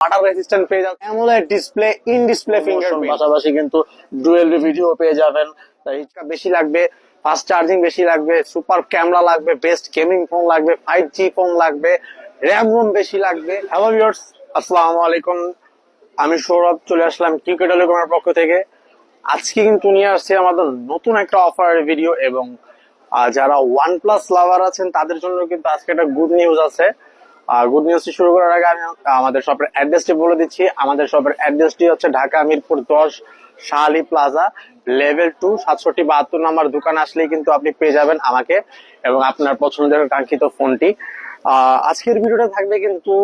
Water resistant পেয়ে যাবেন AMOLED display in display fingerprint পাশাপাশি কিন্তু ডুয়েল ভিডিও পেয়ে যাবেন। তাই বেশি লাগবে ফাস্ট চার্জিং বেশি লাগবে সুপার ক্যামেরা লাগবে বেস্ট গেমিং ফোন লাগবে ফাইভ জি ফোন লাগবে র্যাম রোম বেশি লাগবে। হ্যালো ভিউয়ার্স আসসালামু আলাইকুম। আমি সৌরভ চলে আসলাম ক্রিকেট টেলিকমের পক্ষ থেকে। আজকে কিন্তু নিয়ে আসছি আমাদের নতুন একটা অফারের ভিডিও এবং যারা ওয়ান প্লাস লাভার আছেন তাদের জন্য কিন্তু আজকে একটা গুড নিউজ আছে। গুড নিউজটি শুরু করার আগে আমি আমাদের শপের অ্যাড্রেসটি বলে দিচ্ছি। আমাদের শপের অ্যাড্রেসটি হচ্ছে ঢাকা মিরপুর দশ শাহালি প্লাজা লেভেল টু সাতষট্টি বাহাত্তর নাম্বার দোকান আসলেই কিন্তু আপনি পেয়ে যাবেন আমাকে এবং আপনার পছন্দের কাঙ্ক্ষিত ফোনটি। আজকের ভিডিওটা থাকবে কিন্তু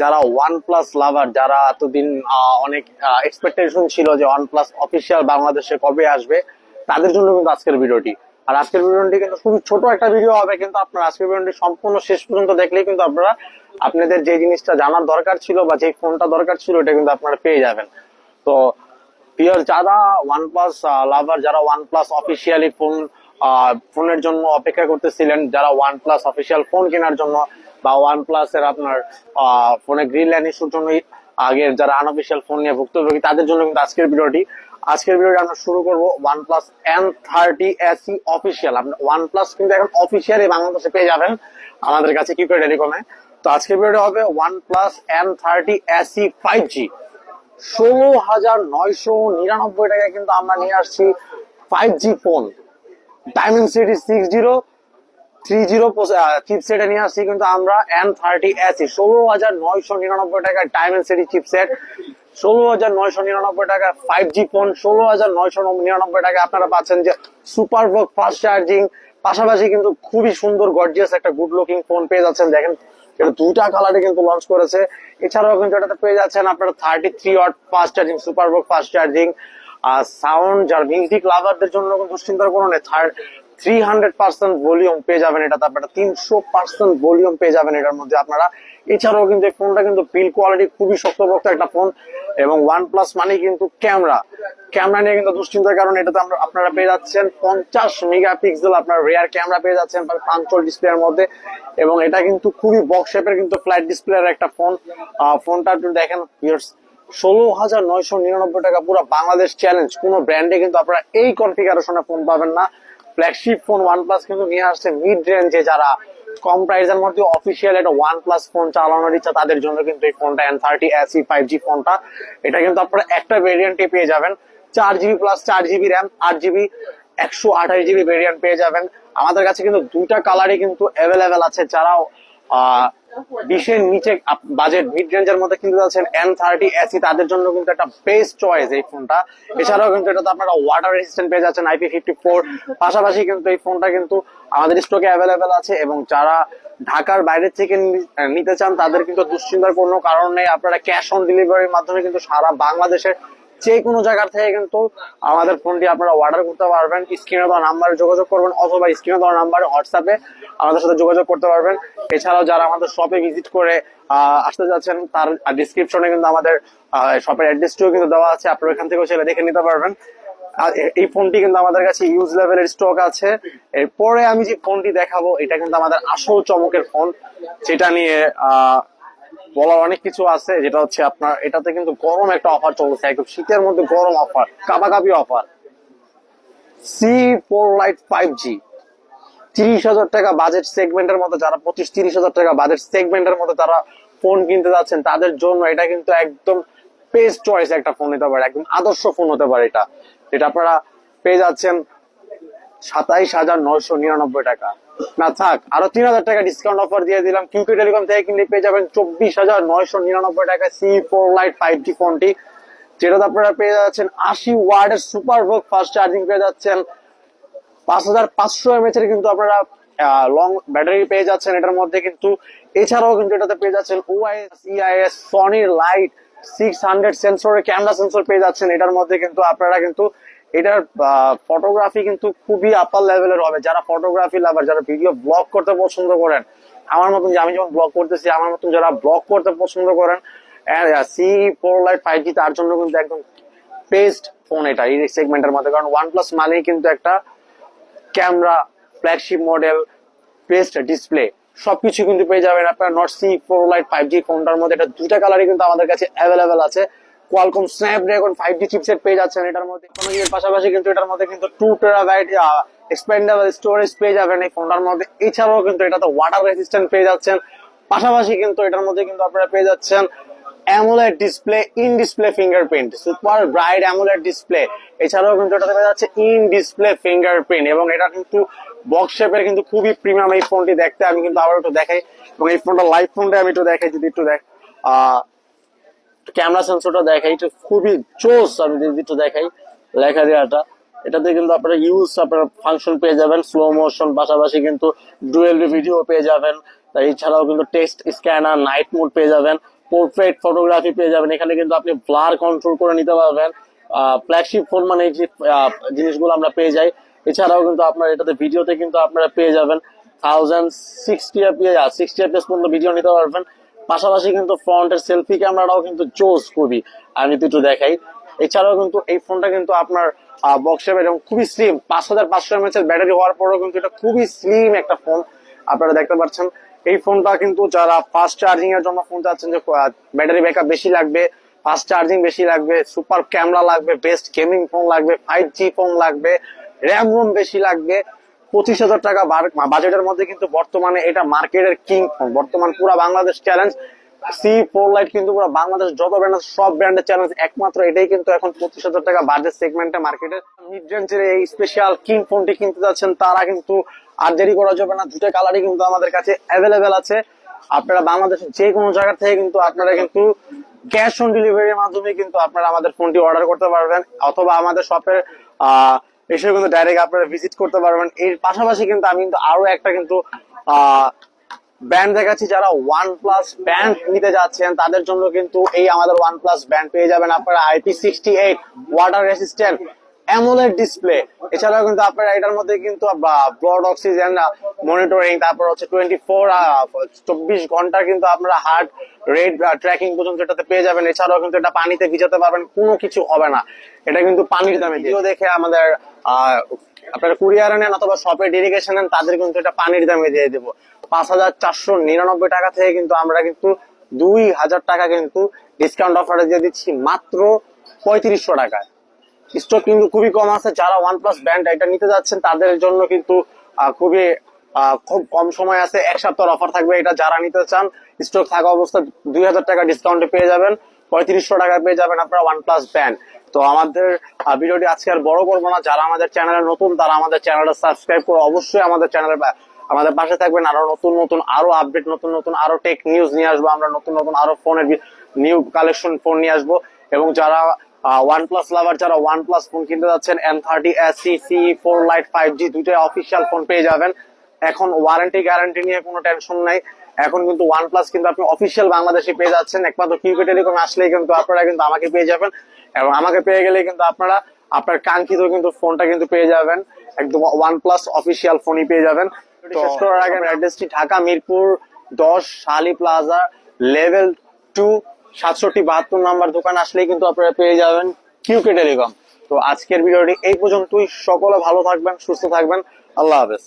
যারা ওয়ান প্লাস লাভার যারা এতদিন অনেক এক্সপেকটেশন ছিল যে ওয়ান প্লাস অফিসিয়াল বাংলাদেশে কবে আসবে, তাদের জন্য কিন্তু আজকের ভিডিওটি। আর আজকের ভিডিওটি কিন্তু খুবই ছোট একটা ভিডিও হবে, কিন্তু আপনার আজকের ভিডিওটি সম্পূর্ণ শেষ পর্যন্ত দেখলেই কিন্তু আপনারা আপনাদের যে জিনিসটা জানার দরকার ছিল বা যে ফোনটা দরকার ছিল, এটা কিন্তু আপনারা পেয়ে যাবেন। তো, প্রিয় যারা ওয়ান প্লাস লাভার যারা ওয়ান প্লাস অফিসিয়ালি ফোন ফোনের জন্য অপেক্ষা করতেছিলেন, যারা ওয়ান প্লাস অফিসিয়াল ফোন কেনার জন্য বা ওয়ান প্লাস এর আপনার ফোনে গ্রিন লাইন ইস্যুর জন্য আগের যারা আনঅফিসিয়াল ফোন নিয়ে ভুক্তভোগী, তাদের জন্য কিন্তু আজকের ভিডিওটি আজকের ভিডিওটি আমরা শুরু করব plus N thirty AC official আপনি ওয়ান প্লাস কিন্তু এখন অফিসিয়ালি বাংলাদেশে পেয়ে যাবেন আমাদের কাছে কি করে টেলিকমে তো আজকের ভিডিওটি হবে plus N thirty AC five G ষোলো হাজার নয়শো নিরানব্বই টাকায় কিন্তু আমরা নিয়ে আসছি five G phone Dimensity six zero three zero চিপসেটে নিয়ে আসছি কিন্তু আমরা এন থার্টি এসি ষোলো হাজার নয়শো নিরানব্বই টাকায় ডায়মন্ড সিটি চিপসেট ষোলো হাজার নয়শো নিরানব্বই টাকা ফাইভ জি ফোন ষোলো হাজার নয়শো নিরানব্বই টাকা। আপনারা পাচ্ছেন যে সুপার ফাস্ট চার্জিং পাশাপাশি কিন্তু খুবই সুন্দর গর্জিয়াস একটা গুড লুকিং ফোন পেয়ে যাচ্ছেন। দেখেন দুটা কালারে কিন্তু লঞ্চ করেছে। এছাড়াও কিন্তু এটাতে পেয়ে যাচ্ছেন আপনারা thirty three fast charging super fast charging আর সাউন্ড যার মিউজিক লাভারদের জন্য দুশ্চিন্তার কোনো নেই third three hundred percent volume পেয়ে যাবেন এটাতে আপনারা, তিনশো পার্সেন্ট ভলিউম পেয়ে যাবেন এটার মধ্যে আপনারা। এছাড়াও কিন্তু এই ফোনটা কিন্তু বিল কোয়ালিটি খুবই শক্তপোক্ত একটা ফোন এবং ওয়ান প্লাস মানে কিন্তু ক্যামেরা। ক্যামেরা নিয়ে কিন্তু দুশ্চিন্তার কারণে এটাতে আমরা আপনারা পেয়ে যাচ্ছেন পঞ্চাশ মেগাপিক্সেল আপনার রেয়ার ক্যামেরা পেয়ে যাচ্ছেন পাঁচশো ডিসপ্লের মধ্যে। এবং এটা কিন্তু খুবই বক্স শেপের কিন্তু ফ্ল্যাট ডিসপ্লের একটা ফোন ফোনটা একটু দেখেন ষোলো হাজার নয়শো নিরানব্বই টাকা পুরো বাংলাদেশ চ্যালেঞ্জ কোনো ব্র্যান্ডে কিন্তু আপনারা এই কনফিগারেশনে ফোন পাবেন না। ফ্ল্যাগশিপ ফোন ওয়ান প্লাস কিন্তু নিয়ে আসছে মিড রেঞ্জে যারা কম প্রাইসের মধ্যে অফিসিয়াল একটা ওয়ান প্লাস ফোন চালানোর ইচ্ছা তাদের জন্য কিন্তু এই ফোনটা N thirty AC five G ফোনটা এটা কিন্তু আপনারা একটা ভেরিয়েন্টে পেয়ে যাবেন। চার জিবি প্লাস চার জিবি র্যাম আট জিবি একশো আঠাশ জিবি ভেরিয়েন্ট পেয়ে যাবেন। আমাদের কাছে কিন্তু দুইটা কালারই কিন্তু অ্যাভেলেবেল আছে। যারাও, আহ বিশের নিচে বাজেট মিড রেঞ্জের মধ্যে কিন্তু আছেন এন থার্টি এসি তাদের জন্য কিন্তু একটা বেস্ট চয়েস এই ফোনটা। এছাড়াও কিন্তু এটাতে আপনারা ওয়াটার রেজিস্ট্যান্ট পেয়ে যাচ্ছেন আইপি ফিফটি ফোর পাশাপাশি কিন্তু এই ফোনটা কিন্তু আমাদের স্টকে অ্যাভেলেবেল আছে এবং যারা ঢাকার বাইরে থেকে নিতে চান, তাদের কিন্তু দুশ্চিন্তার কোনো কারণ নেই। আপনারা ক্যাশ অন ডেলিভারির মাধ্যমে কিন্তু সারা বাংলাদেশের যে কোনো জায়গার থেকে কিন্তু আমাদের ফোনটি আপনারা অর্ডার করতে পারবেন। স্ক্রিনে দেওয়া নাম্বারে যোগাযোগ করবেন অথবা স্ক্রিনে দেওয়া নাম্বারে হোয়াটসঅ্যাপে আমাদের সাথে যোগাযোগ করতে পারবেন। এছাড়াও যারা আমাদের শপে ভিজিট করে আসতে যাচ্ছেন, তার ডিসক্রিপশনে কিন্তু আমাদের শপের অ্যাড্রেসটিও কিন্তু দেওয়া আছে। আপনারা এখান থেকেও সেটা দেখে নিতে পারবেন। এই ফোনটি কিন্তু আমাদের কাছে ইউজ লেভেলের স্টক আছে। এরপরে আমি যে ফোনটি দেখাবো, এটা কিন্তু আমাদের আসল চমকের ফোন। যেটা নিয়ে বলার অনেক কিছু আছে, যেটা হচ্ছে আপনার, এটাতে কিন্তু গরম একটা অফার চলছে একদম শীতের মধ্যে গরম offer কাপাকাপি offer C four lite five G তিরিশ হাজার টাকা বাজেট সেগমেন্টের মধ্যে যারা পঁচিশ, তিরিশ হাজার টাকা বাজেট সেগমেন্টের মধ্যে তারা ফোন কিনতে যাচ্ছেন, তাদের জন্য এটা কিন্তু একদম বেস্ট চয়েস একটা ফোন হতে পারে, একদম আদর্শ ফোন হতে পারে এটা। যেটা আপনারা পেয়ে যাচ্ছেন সাতাইশ হাজার নয়শো নিরানব্বই টাকা। না, থাক, আরও তিন হাজার টাকা ডিসকাউন্ট অফার দিয়ে দিলাম। কিউকি টেলিকম থেকে কিনলে পেয়ে যাবেন চব্বিশ হাজার নয়শো নিরানব্বই টাকা C four lite five G ফোনটি যেটাতে আপনারা পেয়ে যাচ্ছেন আশি ওয়ার্ডের সুপার ভোগ ফাস্ট চার্জিং পেয়ে যাচ্ছেন। পাঁচ হাজার পাঁচশো এমএচ এর কিন্তু আপনারা লং ব্যাটারি পেয়ে যাচ্ছেন এটার মধ্যে কিন্তু। এছাড়াও কিন্তু এটাতে পেয়ে যাচ্ছেন ওআইএস ইআইএস সনির লাইট সিক্স হান্ড্রেড সেন্সরের ক্যামেরা সেন্সর পেয়ে যাচ্ছেন। এটার মধ্যে কিন্তু আপনারা কিন্তু এটার ফটোগ্রাফি কিন্তু খুবই আপার লেভেলের হবে। যারা ফটোগ্রাফি লাভার যারা ভিডিও ব্লগ করতে পছন্দ করেন, আমার মতন যে আমি যেমন ব্লগ করতেছি, আমার মতন যারা ব্লগ করতে পছন্দ করেন C four lite five G তার জন্য কিন্তু একদম বেস্ট ফোন এটা এই সেগমেন্টের মধ্যে। কারণ ওয়ান প্লাস মানেই কিন্তু একটা camera flagship model best display সবকিছু কিন্তু পেয়ে যাবেন আপনার note C four lite five G ফোনটার মধ্যে। এটা দুইটা কালারই কিন্তু আমাদের কাছে অ্যাভেলেবেল আছে। Qualcomm Snapdragon five G chipset পেয়ে যাচ্ছেন। এটার মধ্যে এর পাশাপাশি কিন্তু এটার মধ্যে কিন্তু টু টেরাবাইট এক্সপেন্ডেবল স্টোরেজ পেয়ে যাবেন এই ফোনটার মধ্যে। এছাড়াও কিন্তু এটাতে ওয়াটার রেসিস্ট্যান্ট পেয়ে যাচ্ছেন। পাশাপাশি কিন্তু এটার মধ্যে কিন্তু আপনারা পেয়ে যাচ্ছেন AMOLED display in display fingerprint super bright AMOLED display এছাড়াও কিন্তু এটাতে পেয়ে যাচ্ছে ইন ডিসপ্লে ফিঙ্গারপ্রিন্ট এবং এটা কিন্তু বক্স শেপের কিন্তু খুবই প্রিমিয়াম এই ফোনটি দেখতে। আমি কিন্তু আবার একটু দেখাই এবং এই ফোনটা লাইভ ফোনটা আমি একটু দেখাই, যদি একটু দেখ আহ ক্যামেরা সেন্সরটা দেখাই, এটা খুবই জোস আমি একটু দেখাই লেখা দেওয়াটা। এটাতে কিন্তু আপনারা ইউজ আপনারা ফাংশন পেয়ে যাবেন স্লো মোশন পাশাপাশি কিন্তু ডুয়েল ভিডিও পেয়ে যাবেন। এছাড়াও কিন্তু টেক্সট স্ক্যানার নাইট মোড পেয়ে যাবেন পোর্ট্রেট ফটোগ্রাফি পেয়ে যাবেন। এখানে কিন্তু আপনি ব্লার কন্ট্রোল করে নিতে পারবেন। ফ্ল্যাগশিপ ফোন মানে যে জিনিসগুলো আমরা পেয়ে যাই। এছাড়াও কিন্তু আপনার এটাতে ভিডিওতে কিন্তু আপনারা পেয়ে যাবেন থাউজেন্ড সিক্সটি সিক্সটি এফপিএস পর্যন্ত ভিডিও নিতে পারবেন। পাশাপাশি কিন্তু ফ্রন্টের সেলফি ক্যামেরাটাও কিন্তু চোজ খুবই। আমি যদি একটু দেখাই। এছাড়াও কিন্তু এই ফোনটা কিন্তু আপনার বক্স শেপের এবং খুবই স্লিম পাঁচ হাজার পাঁচশো এমএচ এর ব্যাটারি হওয়ার পরেও কিন্তু এটা খুবই স্লিম একটা ফোন আপনারা দেখতে পাচ্ছেন, এই ফোনটা কিন্তু যারা ফাস্ট চার্জিং এর জন্য ফোন চাচ্ছেন যে ব্যাটারি ব্যাকআপ বেশি লাগবে ফাস্ট চার্জিং বেশি লাগবে সুপার ক্যামেরা লাগবে বেস্ট গেমিং ফোন লাগবে ফাইভ জি ফোন লাগবে র্যাম রোম বেশি লাগবে পঁচিশ হাজার টাকা বাজেটের মধ্যে কিন্তু বর্তমানে এটা মার্কেটের কিং বর্তমান পুরো Bangladesh challenge C four lite কিন্তু পুরো বাংলাদেশ যত ব্র্যান্ড সব ব্র্যান্ডের চ্যালেঞ্জ একমাত্র এটাই কিন্তু এখন পঁচিশ হাজার টাকা বাজেট সেগমেন্টে মার্কেটে মিড রেঞ্জের এই স্পেশাল কিং ফোনটি কিনতে যাচ্ছেন, তারা কিন্তু আর দেরি করা যাবে না, দুটো কালারই কিন্তু আমাদের কাছে অ্যাভেলেবেল আছে। আপনারা বাংলাদেশের যে কোনো জায়গা থেকে কিন্তু আপনারা কিন্তু ক্যাশ অন ডেলিভারির মাধ্যমে কিন্তু আপনারা আমাদের ফোনটি অর্ডার করতে পারবেন, অথবা আমাদের শপের আহ এসে কিন্তু ডাইরেক্ট আপনারা ভিজিট করতে পারবেন। এর পাশাপাশি কিন্তু আমি কিন্তু আরও একটা কিন্তু ব্যান্ড দেখাচ্ছি যারা ওয়ান প্লাস ব্যান্ড নিতে যাচ্ছেন, তাদের জন্য কিন্তু এই আমাদের ওয়ান প্লাস ব্যান্ড পেয়ে যাবেন আপনারা। IP sixty eight water resistant AMOLED display এছাড়াও কিন্তু আপনারা এটার মধ্যে কিন্তু ব্লড অক্সিজেন মনিটরিং তারপর হচ্ছে টোয়েন্টি ফোর চব্বিশ ঘণ্টা কিন্তু আপনারা হার্ট রেট ট্র্যাকিং পর্যন্ত এটাতে পেয়ে যাবেন। এছাড়াও কিন্তু এটা পানিতে ভিজাতে পারবেন, কোনো কিছু হবে না। এটা কিন্তু পানির দামে দেখে আমাদের আপনারা কুরিয়ারে নেন অথবা শপে ডেডিকেশন নেন, তাদের কিন্তু এটা পানির দামে দিয়ে দেবো। পাঁচ হাজার চারশো নিরানব্বই টাকা থেকে কিন্তু আমরা কিন্তু দুই হাজার টাকা কিন্তু ডিসকাউন্ট অফারে দিয়ে দিচ্ছি মাত্র পঁয়ত্রিশশো টাকায়। স্টক কিন্তু খুবই কম আছে। যারা ওয়ান প্লাস ব্র্যান্ড এটা নিতে যাচ্ছেন, তাদের জন্য কিন্তু খুবই খুব কম সময় আছে। এক সপ্তাহের অফার থাকবে এটা যারা নিতে চান। স্টক থাকা অবস্থা দুই হাজার টাকা ডিসকাউন্টে পেয়ে যাবেন। পঁয়ত্রিশশো টাকা পেয়ে যাবেন আপনারা ওয়ান প্লাস ব্র্যান্ড তো আমাদের ভিডিওটি আজকে আর বড় করব না। যারা আমাদের চ্যানেলে নতুন, তারা আমাদের চ্যানেলটা সাবস্ক্রাইব করে অবশ্যই আমাদের চ্যানেলে আমাদের পাশে থাকবেন। আরও নতুন নতুন, আরও আপডেট নতুন নতুন, আরও টেক নিউজ নিয়ে আসব। আমরা নতুন নতুন, আরও ফোনের নিউ কালেকশন ফোন নিয়ে আসব। এবং যারা ওয়ান প্লাস লাভার যারা ওয়ান প্লাস ফোন কিনতে যাচ্ছেন M thirty S C C four lite five G দুইটাই অফিসিয়াল ফোন পেয়ে যাবেন। এখন ওয়ারেন্টি গ্যারান্টি নিয়ে কোনো টেনশন নাই। এখন কিন্তু ওয়ান প্লাস কিন্তু আপনি অফিসিয়াল বাংলাদেশে পেয়ে যাচ্ছেন। একমাত্র কিউকে টেলিকম আসলেই কিন্তু আপনারা কিন্তু আমাকে পেয়ে যাবেন। এবং আমাকে পেয়ে গেলে কিন্তু আপনারা আপনার কাঙ্ক্ষিত কিন্তু ফোনটা কিন্তু পেয়ে যাবেন। একদম ওয়ান প্লাস অফিসিয়াল ফোনই পেয়ে যাবেন। শেষ করার আগে অ্যাড্রেসটি ঢাকা মিরপুর দশ শালি প্লাজা লেভেল টু সাতষট্টি বাহাত্তর নাম্বার দোকান আসলেই কিন্তু আপনারা পেয়ে যাবেন কিউকে টেলিকম তো আজকের ভিডিওটি এই পর্যন্তই। সকলে ভালো থাকবেন, সুস্থ থাকবেন। আল্লাহ হাফেজ।